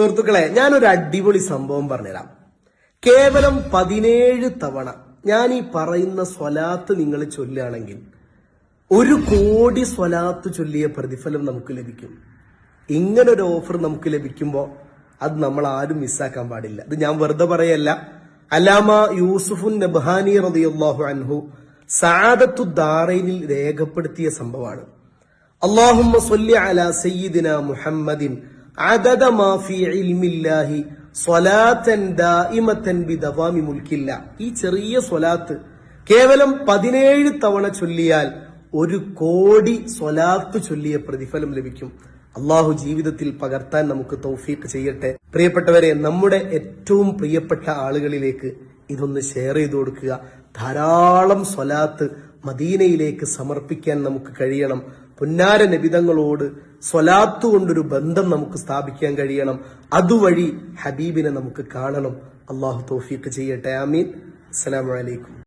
സുഹൃത്തുക്കളെ ഞാനൊരു അടിപൊളി സംഭവം പറഞ്ഞുതരാം. കേവലം പതിനേഴ് തവണ ഞാൻ ഈ പറയുന്ന സ്വലാത്ത് നിങ്ങൾ ചൊല്ലുകയാണെങ്കിൽ ഒരു കോടി സ്വലാത്ത് ചൊല്ലിയ പ്രതിഫലം നമുക്ക് ലഭിക്കും. ഇങ്ങനൊരു ഓഫർ നമുക്ക് ലഭിക്കുമ്പോൾ അത് നമ്മൾ ആരും മിസ്സാക്കാൻ പാടില്ല. ഇത് ഞാൻ വെറുതെ പറയല്ല. അലാമ യൂസുഫുൻ നബ്ഹാനി റതിയുള്ളാഹു അൻഹു സാദത്തു ദാറയിൽ രേഖപ്പെടുത്തിയ സംഭവമാണ്. അള്ളാഹുമ്മ സൊല്ലി അല സയ്യിദിന മുഹമ്മദിൻ عدد ما في علم الله صلاة دائمة بدوام ملك الله ഈ ചെറിയ സ്വലാത്ത് കേവലം പതിനേഴ് തവണ ചൊല്ലിയാൽ ഒരു കോടി സ്വലാത്ത് ചൊല്ലിയ പ്രതിഫലം ലഭിക്കും അള്ളാഹു ജീവിതത്തിൽ പകർത്താൻ നമുക്ക് തൗഫീഖ് ചെയ്യട്ടെ പ്രിയപ്പെട്ടവരെ നമ്മുടെ ഏറ്റവും പ്രിയപ്പെട്ട ആളുകളിലേക്ക് ഇതൊന്ന് ഷെയർ ചെയ്തു കൊടുക്കുക ധാരാളം സ്വലാത്ത് മദീനയിലേക്ക് സമർപ്പിക്കാൻ നമുക്ക് കഴിയണം പുന്നാര നബിതങ്ങളോട് സ്വലാത്ത് കൊണ്ടൊരു ബന്ധം നമുക്ക് സ്ഥാപിക്കാൻ കഴിയണം. അതുവഴി ഹബീബിനെ നമുക്ക് കാണണം. അള്ളാഹു തൗഫീഖ് ചെയ്യട്ടെ. ആമീൻ. അസ്സലാമു അലൈക്കും.